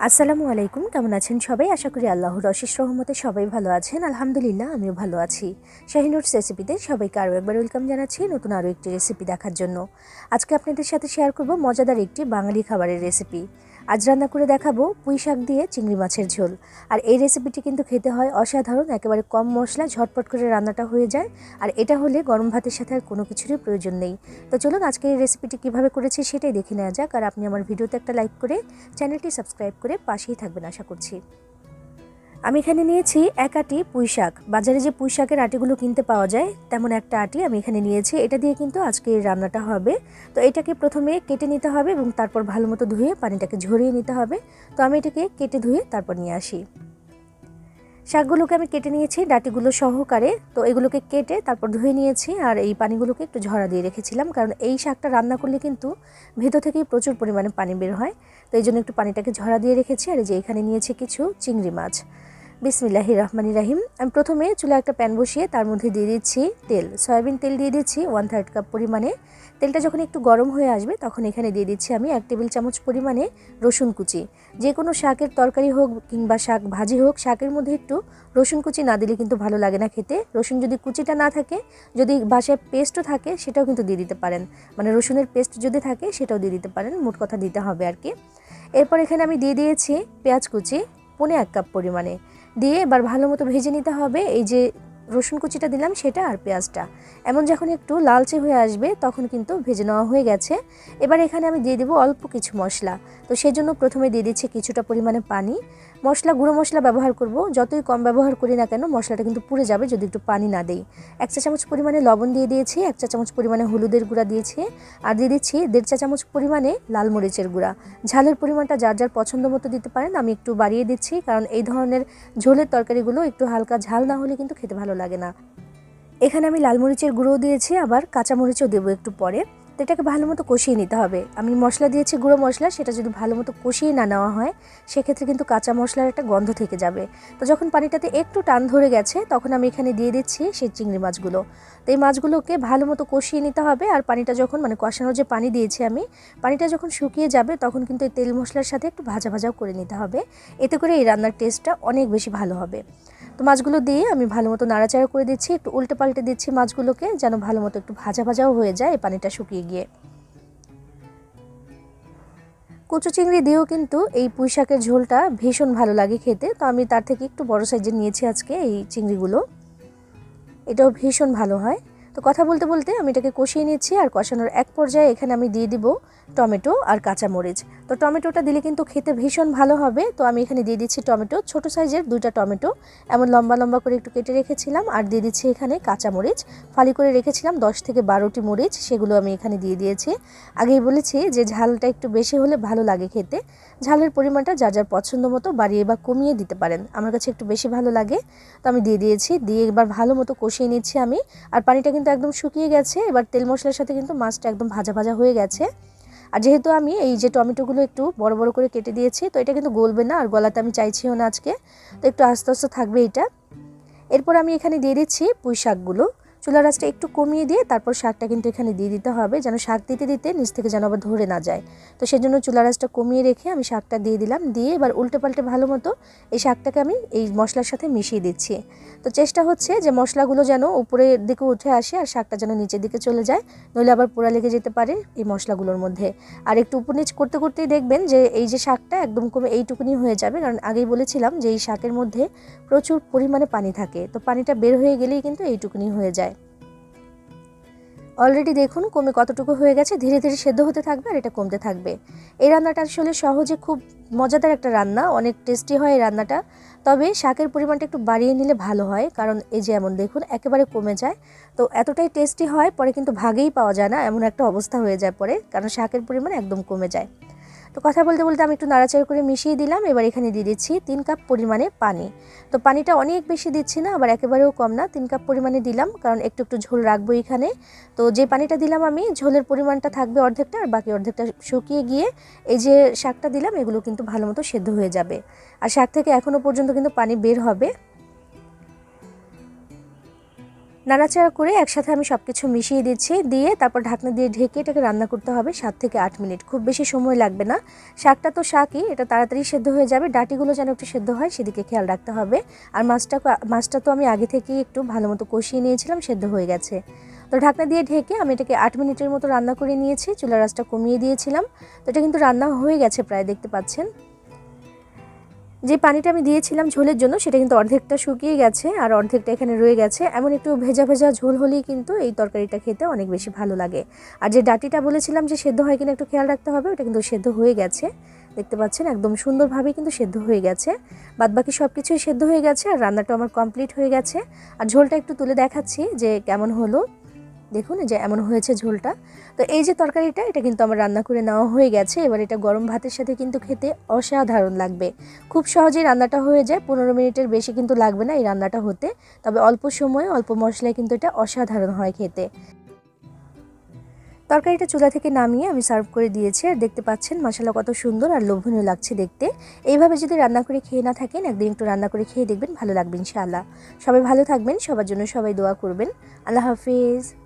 আসসালামু আলাইকুম, কেমন আছেন সবাই? আশা করি আল্লাহর অশেষ রহমতে সবাই ভালো আছেন। আলহামদুলিল্লাহ, আমিও ভালো আছি। শাহিনুর রেসিপিতে সবাইকে আরও একবার ওয়েলকাম জানাচ্ছি নতুন আরও একটি রেসিপি দেখার জন্য। আজকে আপনাদের সাথে শেয়ার করব মজাদার একটি বাঙালি খাবারের রেসিপি আজ রান্না করে দেখাবো পুঁই শাক দিয়ে চিংড়ি মাছের ঝোল। আর এই রেসিপিটি কিন্তু খেতে হয় অসাধারণ, একেবারে কম মশলা ঝটপট করে রান্নাটা হয়ে যায়। আর এটা হলে গরম ভাতের সাথে আর কোনো কিছুরই প্রয়োজন নেই। তো চলুন আজকে এই রেসিপিটি কীভাবে করেছি সেটাই দেখে নেওয়া যাক। আর আপনি আমার ভিডিওতে একটা লাইক করে চ্যানেলটি সাবস্ক্রাইব করে পাশেই থাকবেন, আশা করছি। আমি এখানে নিয়েছি এক আটি পুঁই শাক। বাজারে যে পুঁই শাকের আটিগুলো কিনতে পাওয়া যায়, তেমন একটা আটি আমি এখানে নিয়েছি। এটা দিয়ে কিন্তু আজকে রান্নাটা হবে। তো এটাকে প্রথমে কেটে নিতে হবে এবং তারপর ভালো মতো ধুয়ে পানিটাকে ঝরিয়ে নিতে হবে। তো আমি এটাকে কেটে ধুয়ে তারপর নিয়ে আসি। শাকগুলোকে আমি কেটে নিয়েছি ডাটিগুলো সহকারে। তো এগুলোকে কেটে তারপর ধুয়ে নিয়েছি আর এই পানিগুলোকে একটু ঝরা দিয়ে রেখেছিলাম। কারণ এই শাকটা রান্না করলে কিন্তু ভেতর থেকেই প্রচুর পরিমাণে পানি বের হয়। তো এই জন্য একটু পানিটাকে ঝরা দিয়ে রেখেছি। আর এই যে এখানে নিয়েছি কিছু চিংড়ি মাছ। বিসমিল্লাহি রহমানি রাহিম আমি প্রথমে চুলা একটা প্যান বসিয়ে তার মধ্যে দিয়ে দিচ্ছি তেল। সয়াবিন তেল দিয়ে দিচ্ছি ওয়ান থার্ড কাপ পরিমাণে। তেলটা যখন একটু গরম হয়ে আসবে, তখন এখানে দিয়ে দিচ্ছি আমি এক টেবিল চামচ পরিমাণে রসুন কুচি। যে কোনো শাকের তরকারি হোক কিংবা শাক ভাজি হোক, শাকের মধ্যে একটু রসুন কুচি না দিলে কিন্তু ভালো লাগে না খেতে। রসুন যদি কুচিটা না থাকে, যদি বাসায় পেস্টও থাকে, সেটাও কিন্তু দিয়ে দিতে পারেন। মানে রসুনের পেস্ট যদি থাকে, সেটাও দিয়ে দিতে পারেন। মোট কথা দিতে হবে আর কি। এরপর এখানে আমি দিয়ে দিয়েছি পেঁয়াজ কুচি। পনে এক কাপ পরিমাণে। দিয়ে এবার ভালো মতো ভেজে নিতে হবে। এই যে রসুন কুচিটা দিলাম, সেটা আর পেঁয়াজটা। এমন যখন একটু লালচে হয়ে আসবে, তখন কিন্তু ভেজে নেওয়া হয়ে গেছে। এবার এখানে আমি দিয়ে দেবো অল্প কিছু মশলা। তো সেজন্য প্রথমে দিয়ে দিচ্ছি কিছুটা পরিমাণে পানি। মশলা, গুঁড়ো মশলা ব্যবহার করব। যতই কম ব্যবহার করি না কেন, মশলাটা কিন্তু পুড়ে যাবে যদি একটু পানি না দেই। এক চা চামচ পরিমাণে লবণ দিয়ে দিয়েছি, এক চা চামচ পরিমাণে হলুদের গুঁড়া দিয়েছি আর দিয়ে দিচ্ছি দেড় চা চামচ পরিমাণে লাল মরিচের গুঁড়া। ঝালের পরিমাণটা যার যার পছন্দ মতো দিতে পারেন, আমি একটু বাড়িয়ে দিচ্ছি কারণ এই ধরনের ঝোলের তরকারিগুলো একটু হালকা ঝাল না হলে কিন্তু খেতে ভালো লাগে না। এখানে আমি লাল মরিচের গুঁড়োও দিয়েছি, আবার কাঁচা মরিচও দেবো একটু পরে। তো এটাকে ভালো মতো কষিয়ে নিতে হবে। আমি মশলা দিয়েছি, গুঁড়ো মশলা, সেটা যদি ভালো মতো কষিয়ে না নেওয়া হয়, সেক্ষেত্রে কিন্তু কাঁচা মশলার একটা গন্ধ থেকে যাবে। তো যখন পানিটাতে একটু টান ধরে গেছে, তখন আমি এখানে দিয়ে দিচ্ছি সেই চিংড়ি মাছগুলো। তো এই মাছগুলোকে ভালো মতো কষিয়ে নিতে হবে আর পানিটা যখন মানে কষানোর যে পানি দিয়েছি আমি, পানিটা যখন শুকিয়ে যাবে, তখন কিন্তু এই তেল মশলার সাথে একটু ভাজা ভাজাও করে নিতে হবে। এতে করে এই রান্নার টেস্টটা অনেক বেশি ভালো হবে। তো মাছগুলো দিয়ে আমি ভালো মতো নাড়াচাড়া করে দিচ্ছি, একটু উল্টে পাল্টে দিচ্ছি মাছগুলোকে যেন ভালো মতো একটু ভাজা ভাজাও হয়ে যায় পানিটা শুকিয়ে গিয়ে। কচু চিংড়ি দিয়েও কিন্তু এই পুঁই শাকের ঝোলটা ভীষণ ভালো লাগে খেতে, তো আমি তার থেকে একটু বড় সাইজের নিয়েছি আজকে এই চিংড়িগুলো। এটাও ভীষণ ভালো হয়। তো কথা বলতে বলতে আমি এটাকে কষিয়ে নিচ্ছি আর কষানোর এক পর্যায়ে এখানে আমি দিয়ে দিব টমেটো আর কাঁচামরিচ। তো টমেটোটা দিলে কিন্তু খেতে ভীষণ ভালো হবে। তো আমি এখানে দিয়ে দিচ্ছি টমেটো। ছোট সাইজের দুইটা টমেটো। এমন লম্বা লম্বা করে একটু কেটে রেখেছিলাম আর দিয়ে দিচ্ছি এখানে কাঁচামরিচ। ফালি করে রেখেছিলাম দশ থেকে বারোটি মরিচ, সেগুলো আমি এখানে দিয়ে দিয়েছি। আগেই বলেছি যে ঝালটা একটু বেশি হলে ভালো লাগে খেতে। ঝালের পরিমাণটা যার যার পছন্দ মতো বাড়িয়ে বা কমিয়ে দিতে পারেন। আমার কাছে একটু বেশি ভালো লাগে। তো আমি দিয়ে দিয়েছি। দিয়ে এবার ভালো মতো কষিয়ে নিচ্ছি আমি। আর পানিটা কিন্তু একদম শুকিয়ে গেছে, এবার তেল মশলার সাথে কিন্তু মাছটা একদম ভাজা ভাজা হয়ে গেছে। আর যেহেতু আমি এই যে টমেটোগুলো একটু বড় বড় করে কেটে দিয়েছি, তো এটা কিন্তু গলবে না, আর গলাতে আমি চাইছিও না আজকে। তো একটু আস্তে আস্তে থাকবে এটা। এরপর আমি এখানে দিয়ে দিচ্ছি পুঁই শাকগুলো চুলা রাসটা একটু কমিয়ে দিয়ে তারপর শাকটা কিন্তু এখানে দিয়ে দিতে হবে, যেন শাক দিতে দিতে নিচ থেকে যেন আবার ধরে না যায়। তো সেজন্য চুলা রাসটা কমিয়ে রেখে আমি শাকটা দিয়ে দিলাম। দিয়ে এবার উল্টে পাল্টে ভালো মতো এই শাকটাকে আমি এই মশলার সাথে মিশিয়ে দিচ্ছি। তো চেষ্টা হচ্ছে যে মশলাগুলো যেন উপরের দিকে উঠে আসে আর শাকটা যেন নিচের দিকে চলে যায়, নইলে আবার পোড়া লেগে যেতে পারে এই মশলাগুলোর মধ্যে। আর একটু উপর নিচ করতে করতেই দেখবেন যে এই যে শাকটা একদম কমে এইটুকুনি হয়ে যাবে, কারণ আগেই বলেছিলাম যে এই শাকের মধ্যে প্রচুর পরিমাণে পানি থাকে। তো পানিটা বের হয়ে গেলেই কিন্তু এইটুকুনি হয়ে যায়। অলরেডি দেখুন, কমে কতটুকু হয়ে গেছে, ধীরে ধীরে সেদ্ধ হতে থাকবে আর এটা কমতে থাকবে। এই রান্নাটা আসলে সহজে খুব মজাদার একটা রান্না, অনেক টেস্টি হয় এই রান্নাটা। তবে শাকের পরিমাণটা একটু বাড়িয়ে নিলে ভালো হয়, কারণ এই যে এমন দেখুন, একেবারে কমে যায়। তো এতটাই টেস্টি হয়, পরে কিন্তু ভাগেই পাওয়া যায় না, এমন একটা অবস্থা হয়ে যায় পরে, কারণ শাকের পরিমাণ একদম কমে যায়। তো কথা বলতে বলতে আমি একটু নাড়াচাড়া করে মিশিয়ে দিলাম, এবার এখানে দিয়ে দিচ্ছি তিন কাপ পরিমাণে পানি। তো পানিটা অনেক বেশি দিচ্ছি না, আবার একেবারেও কম না, তিন কাপ পরিমাণে দিলাম, কারণ একটু একটু ঝোল রাখব এখানে। তো যে পানিটা দিলাম আমি, ঝোলের পরিমাণটা থাকবে অর্ধেকটা, আর বাকি অর্ধেকটা শুকিয়ে গিয়ে এই যে শাকটা দিলাম, এগুলো কিন্তু ভালো মতো সেদ্ধ হয়ে যাবে। আর শাক থেকে এখনও পর্যন্ত কিন্তু পানি বের হবে। নাড়াচাড়া করে একসাথে আমি সব কিছু মিশিয়ে দিচ্ছি, দিয়ে তারপর ঢাকনা দিয়ে ঢেকে এটাকে রান্না করতে হবে সাত থেকে আট মিনিট। খুব বেশি সময় লাগবে না। শাকটা তো শাকই, এটা তাড়াতাড়ি সেদ্ধ হয়ে যাবে, ডাটিগুলো যেন একটু সেদ্ধ হয় সেদিকে খেয়াল রাখতে হবে। আর মাছটা মাছটা তো আমি আগে থেকেই একটু ভালো মতো কষিয়ে নিয়েছিলাম, সেদ্ধ হয়ে গেছে। তো ঢাকনা দিয়ে ঢেকে আমি এটাকে আট মিনিটের মতো রান্না করে নিয়েছি, চুলার রাসটা কমিয়ে দিয়েছিলাম। তো এটা কিন্তু রান্না হয়ে গেছে প্রায়, দেখতে পাচ্ছেন। যে পানিটা আমি দিয়েছিলাম ঝোলের জন্য, সেটা কিন্তু অর্ধেকটা শুকিয়ে গেছে আর অর্ধেকটা এখানে রয়ে গেছে। এমন একটু ভেজা ভেজা ঝোল হলেই কিন্তু এই তরকারিটা খেতে অনেক বেশি ভালো লাগে। আর যে ডাটিটা বলেছিলাম যে সেদ্ধ হয় কিনা একটু খেয়াল রাখতে হবে, ওটা কিন্তু সেদ্ধ হয়ে গেছে। দেখতে পাচ্ছেন একদম সুন্দরভাবে কিন্তু সেদ্ধ হয়ে গেছে। বাদ বাকি সব কিছুই সেদ্ধ হয়ে গেছে আর রান্নাটা আমার কমপ্লিট হয়ে গেছে। আর ঝোলটা একটু তুলে দেখাচ্ছি যে কেমন হলো। দেখুন যে এমন হয়েছে ঝোলটা। তো এই যে তরকারিটা, এটা কিন্তু আমার রান্না করে নেওয়া হয়ে গেছে। এবার এটা গরম ভাতের সাথে কিন্তু খেতে অসাধারণ লাগবে। খুব সহজেই রান্নাটা হয়ে যায়, পনেরো মিনিটের বেশি কিন্তু লাগবে না এই রান্নাটা হতে। তবে অল্প সময়ে, অল্প মশলায় কিন্তু এটা অসাধারণ হয় খেতে। তরকারিটা চুলা থেকে নামিয়ে আমি সার্ভ করে দিয়েছি। আর দেখতে পাচ্ছেন মশলা কত সুন্দর আর লোভনীয় লাগছে দেখতে। এইভাবে যদি রান্না করে খেয়ে না থাকেন, একদিন একটু রান্না করে খেয়ে দেখবেন ভালো লাগবে ইনশাআল্লাহ। সবাই ভালো থাকবেন, সবার জন্য সবাই দোয়া করবেন। আল্লাহ হাফিজ।